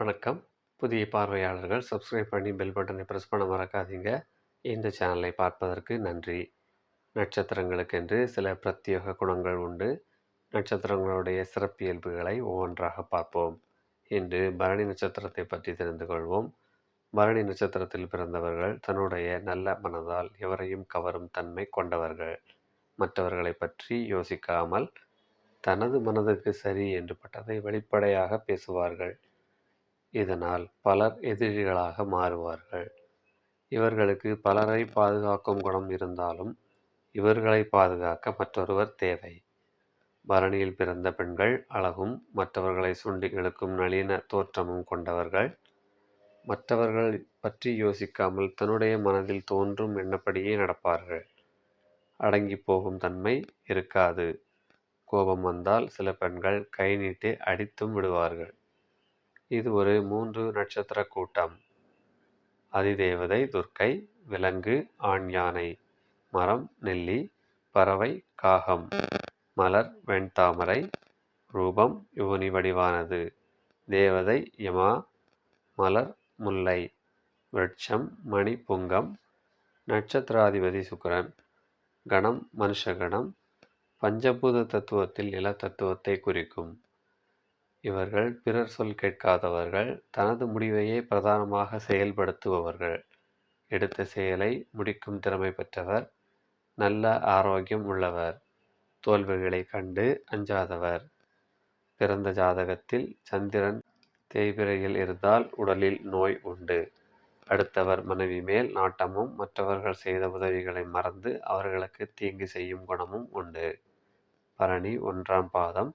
வணக்கம். புதிய பார்வையாளர்கள் சப்ஸ்கிரைப் பண்ணி பெல் பட்டனை ப்ரெஸ் பண்ண மறக்காதீங்க. இந்த சேனலை பார்ப்பதற்கு நன்றி. நட்சத்திரங்களுக்கென்று சில பிரத்யேக குணங்கள் உண்டு. நட்சத்திரங்களுடைய சிறப்பியல்புகளை ஒவ்வொன்றாக பார்ப்போம். இன்று பரணி நட்சத்திரத்தை பற்றி தெரிந்து கொள்வோம். பரணி நட்சத்திரத்தில் பிறந்தவர்கள் தன்னுடைய நல்ல மனதால் எவரையும் கவரும் தன்மை கொண்டவர்கள். மற்றவர்களை பற்றி யோசிக்காமல் தனது மனதுக்கு சரி என்று பட்டதை வெளிப்படையாக பேசுவார்கள். இதனால் பலர் எதிரிகளாக மாறுவார்கள். இவர்களுக்கு பலரை பாதுகாக்கும் குணம் இருந்தாலும் இவர்களை பாதுகாக்க மற்றொருவர் தேவை. பரணியில் பிறந்த பெண்கள் அழகும் மற்றவர்களை சுண்டி இழுக்கும் நளின தோற்றமும் கொண்டவர்கள். மற்றவர்கள் பற்றி யோசிக்காமல் தன்னுடைய மனதில் தோன்றும் எண்ணப்படியே நடப்பார்கள். அடங்கி போகும் தன்மை இருக்காது. கோபம் வந்தால் சில பெண்கள் கை நீட்டி அடித்தும் விடுவார்கள். இது ஒரு மூன்று நட்சத்திர கூட்டம். அதிதேவதை துர்க்கை விலங்கு ஆண் யானை மரம் நெல்லி பறவை காகம் மலர் வெண்தாமரை ரூபம் யோனி வடிவானது. தேவதை யமா மலர் முல்லை விருட்சம் மணி புங்கம் நட்சத்திராதிபதி சுக்கரன் கணம் மனுஷகணம் பஞ்சபூத தத்துவத்தில் நில தத்துவத்தை குறிக்கும். இவர்கள் பிறர் சொல் கேட்காதவர்கள் தனது முடிவையே பிரதானமாக செயல்படுத்துபவர்கள். எடுத்த செயலை முடிக்கும் திறமை பெற்றவர் நல்ல ஆரோக்கியம் உள்ளவர். தோல்விகளை கண்டு அஞ்சாதவர். பிறந்த ஜாதகத்தில் சந்திரன் தேய்பிரையில் இருந்தால் உடலில் நோய் உண்டு. அடுத்தவர் மனைவி மேல் நாட்டமும் மற்றவர்கள் செய்த உதவிகளை மறந்து அவர்களுக்கு தீங்கு செய்யும் குணமும் உண்டு. பரணி ஒன்றாம் பாதம்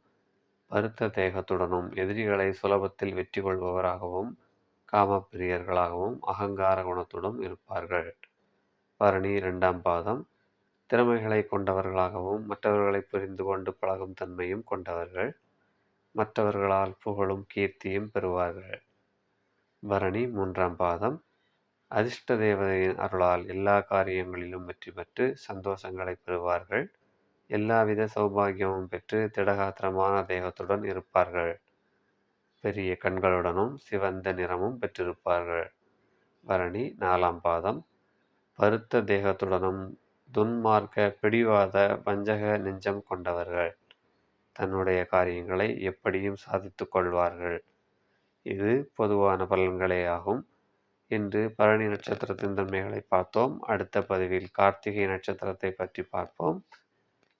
பருத்த தேகத்துடனும் எதிரிகளை சுலபத்தில் வெற்றி கொள்பவராகவும் காமப்பிரியர்களாகவும் அகங்கார குணத்துடன் இருப்பார்கள். பரணி இரண்டாம் பாதம். திறமைகளை கொண்டவர்களாகவும் மற்றவர்களை புரிந்து கொண்டு பழகும் தன்மையும் கொண்டவர்கள். மற்றவர்களால் புகழும் கீர்த்தியும் பெறுவார்கள். பரணி மூன்றாம் பாதம். அதிர்ஷ்ட தேவதையின் அருளால் எல்லா காரியங்களிலும் வெற்றி பெற்று சந்தோஷங்களை பெறுவார்கள். எல்லாவித சௌபாகியமும் பெற்று திடகாத்திரமான தேகத்துடன் இருப்பார்கள். பெரிய கண்களுடனும் சிவந்த நிறமும் பெற்றிருப்பார்கள். பரணி நாலாம் பாதம். பருத்த தேகத்துடனும் துன்மார்க்க பிடிவாத வஞ்சக நெஞ்சம் கொண்டவர்கள். தன்னுடைய காரியங்களை எப்படியும் சாதித்து கொள்வார்கள். இது பொதுவான பலன்களே ஆகும். இன்று பரணி நட்சத்திரத்தின் தன்மைகளை பார்த்தோம். அடுத்த பதிவில் கார்த்திகை நட்சத்திரத்தை பற்றி பார்ப்போம்.